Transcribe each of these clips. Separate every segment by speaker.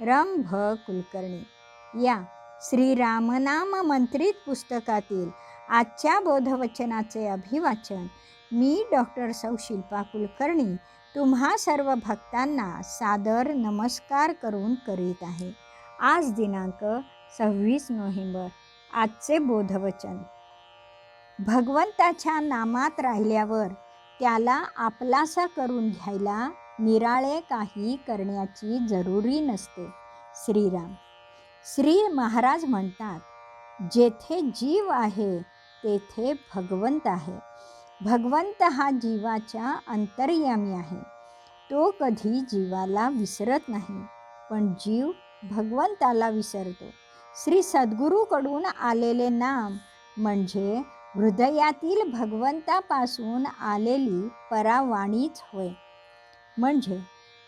Speaker 1: रंग भ कुलकर्णी. या श्रीरामनाम मंत्रित पुस्तकातील आजच्या बोधवचनाचे अभिवाचन मी डॉक्टर सौ शिल्पा कुलकर्णी तुम्हा सर्व भक्तांना सादर नमस्कार करून करीत आहे. आज दिनांक सव्वीस नोव्हेंबर आजचे बोधवचन. भगवंताच्या नामात राहिल्यावर त्याला आपलासा करून घ्यायला निराळे काही करण्याची जरुरी नसते. श्रीराम. श्री महाराज म्हणतात जेथे जीव आहे तेथे भगवंत आहे. भगवंत हा जीवाच्या अंतर्यामी आहे. तो कधी जीवाला विसरत नाही पण जीव भगवंताला विसरतो. श्री सद्गुरूकडून आलेले नाम म्हणजे हृदयातील भगवंतापासून आलेली परावाणीच होय. म्हणजे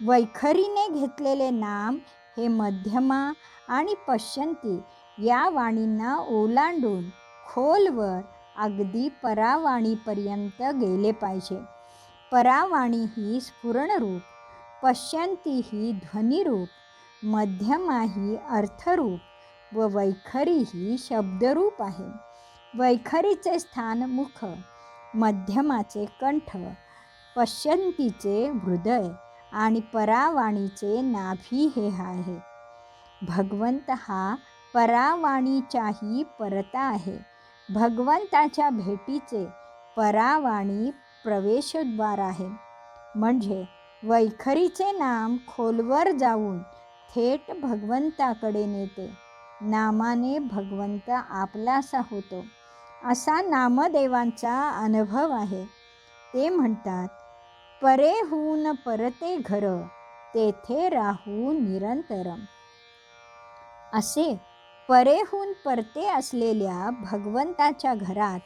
Speaker 1: वैखरीने घेतलेले नाम हे मध्यमा आणि पश्यंती या वाणींना ओलांडून खोलवर अगदी परावाणीपर्यंत गेले पाहिजे. परावाणी ही स्फुरणरूप पश्यंती ही ध्वनिरूप मध्यमा ही अर्थरूप व वैखरी ही शब्दरूप आहे. वैखरीचे स्थान मुख मध्यमाचे कंठ पश्यंतीचे हृदय आणि परावाणीचे नाभी हे आहे. भगवंत हा परावाणीच्याही परता आहे. भगवंताच्या भेटीचे परावाणी प्रवेशद्वार आहे. म्हणजे वैखरीचे नाम खोलवर जाऊन थेट भगवंताकडे नेते. नामाने भगवंत आपलासा होतो. असा नामदेवांचा अनुभव आहे. ते म्हणतात परेहून परते घर तेथे राहू निरंतरम. असे परेहून परते असलेल्या भगवंताच्या घरात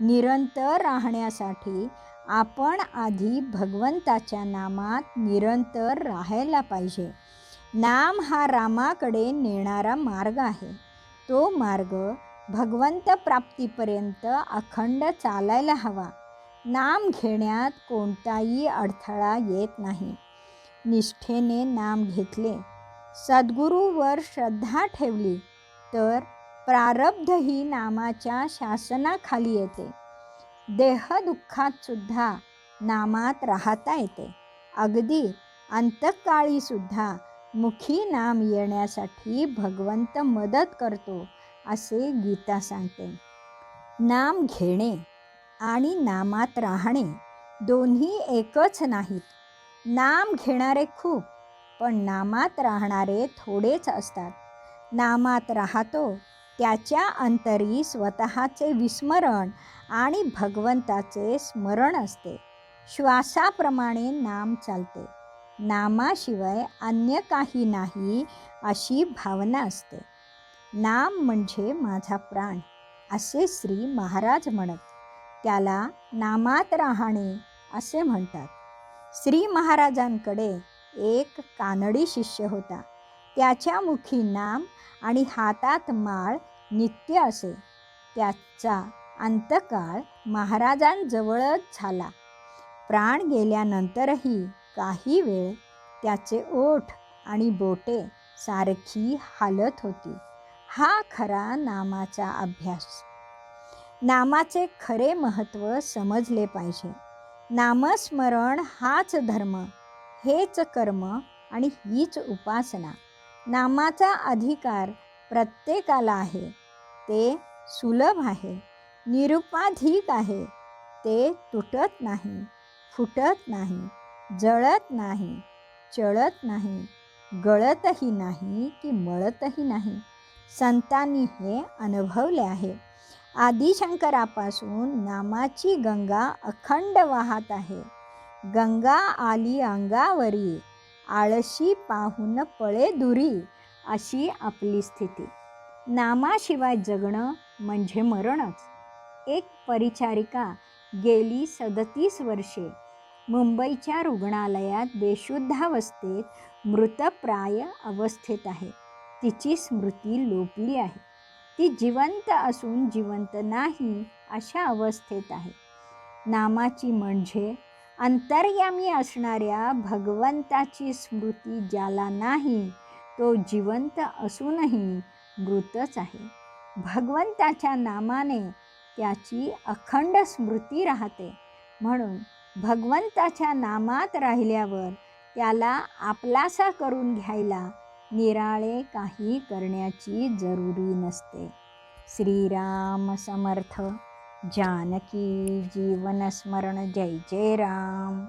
Speaker 1: निरंतर राहण्यासाठी आपण आधी भगवंताच्या नामात निरंतर राहायला पाहिजे. नाम हा रामाकडे नेणारा मार्ग आहे. तो मार्ग भगवंत प्राप्तीपर्यंत अखंड चालायला हवा. नाम घेण्यात कोणताही अडथळा येत नाही. निष्ठेने नाम घेतले. सद्गुरूवर श्रद्धा ठेवली तर प्रारब्ध ही नामाच्या शासनाखाली येते. देहदुःखात सुद्धा नामात राहता येते. अगदी अंतकाळी सुद्धा मुखी नाम येण्यासाठी भगवंत मदत करतो असे गीता सांगते. नाम घेणे आणि नामात राहणे दोन्ही एकच नाहीत. नाम घेणारे खूप पण नामात राहणारे थोडेच असतात. नामात राहतो त्याच्या अंतरी स्वतःचे विस्मरण आणि भगवंताचे स्मरण असते. श्वासाप्रमाणे नाम चालते. नामाशिवाय अन्य काही नाही अशी भावना असते. नाम म्हणजे माझा प्राण असे श्री महाराज म्हणत. त्याला नामात राहणे असे म्हणतात. श्री महाराजांकडे एक कानडी शिष्य होता. त्याच्या मुखी नाम आणि हातात माळ नित्य असे. त्याचा अंतकाळ महाराजांजवळच झाला. प्राण गेल्यानंतरही काही वेळ त्याचे ओठ आणि बोटे सारखी हालत होती. हा खरा नामाचा अभ्यास नामाचे खरे महत्त्व समजले पाहिजे. नामस्मरण हाच धर्म हेच कर्म आणि हीच उपासना. नामाचा अधिकार प्रत्येकाला आहे. ते सुलभ आहे निरुपाधिक आहे. ते तुटत नाही फुटत नाही जळत नाही चळत नाही गळतही नाही की मळतही नाही. संतांनी हे अनुभवले आहे. आदिशंकरापासून नामाची गंगा अखंड वाहत आहे. गंगा आली अंगावरी आळशी पाहून पळे दुरी अशी आपली स्थिती. नामाशिवाय जगणं म्हणजे मरणच. एक परिचारिका गेली सदतीस वर्षे. मुंबईच्या रुग्णालयात बेशुद्धावस्थेत मृतप्राय अवस्थेत आहे. तिची स्मृती लोपली आहे. ती जिवंत असून जिवंत नाही अशा अवस्थेत आहे. नामाची म्हणजे अंतर्यामी असणाऱ्या भगवंताची स्मृती ज्याला नाही तो जिवंत असूनही मृतच आहे. भगवंताच्या नामाने त्याची अखंड स्मृती राहते. म्हणून भगवंताच्या नामात राहिल्यावर त्याला आपलासा करून घ्यायला निराळे काही करण्याची जरुरी नसते. श्रीराम समर्थ. जानकी जीवनस्मरण जय जय राम.